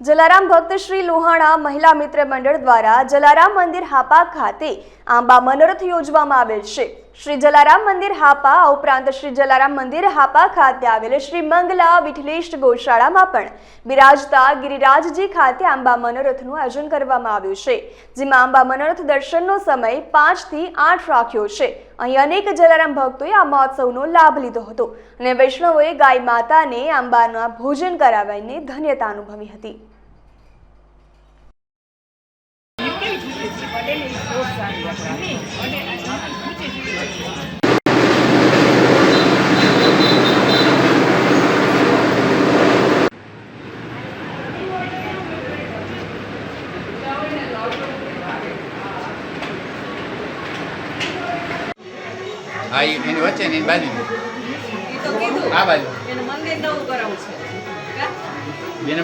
જલારામ ભક્ત શ્રી લોહાણા મહિલા મિત્ર મંડળ દ્વારા જલારામ મંદિર હાપા ખાતે આંબા મનોરથ યોજવામાં આવેલ છે. શ્રી જલારામ મંદિર હાપા ઉપરાંત શ્રી જલારામ મંદિર હાપા ખાતે આવેલ શ્રી મંગલા વિઠલેશ ગૌશાળામાં પણ બિરાજતા ગિરિરાજજી ખાતે આંબા મનોરથનું આયોજન કરવામાં આવ્યું છે, જેમાં આંબા મનોરથ દર્શનનો સમય પાંચથી આઠ રાખ્યો છે. અહીં અનેક જલારામ ભક્તોએ આ મહોત્સવનો લાભ લીધો હતો અને વૈષ્ણવોએ ગાય માતાને આંબાના ભોજન કરાવીને ધન્યતા અનુભવી હતી. હા એ એની વચ્ચે ને બાજુ આ બાજુ. બેન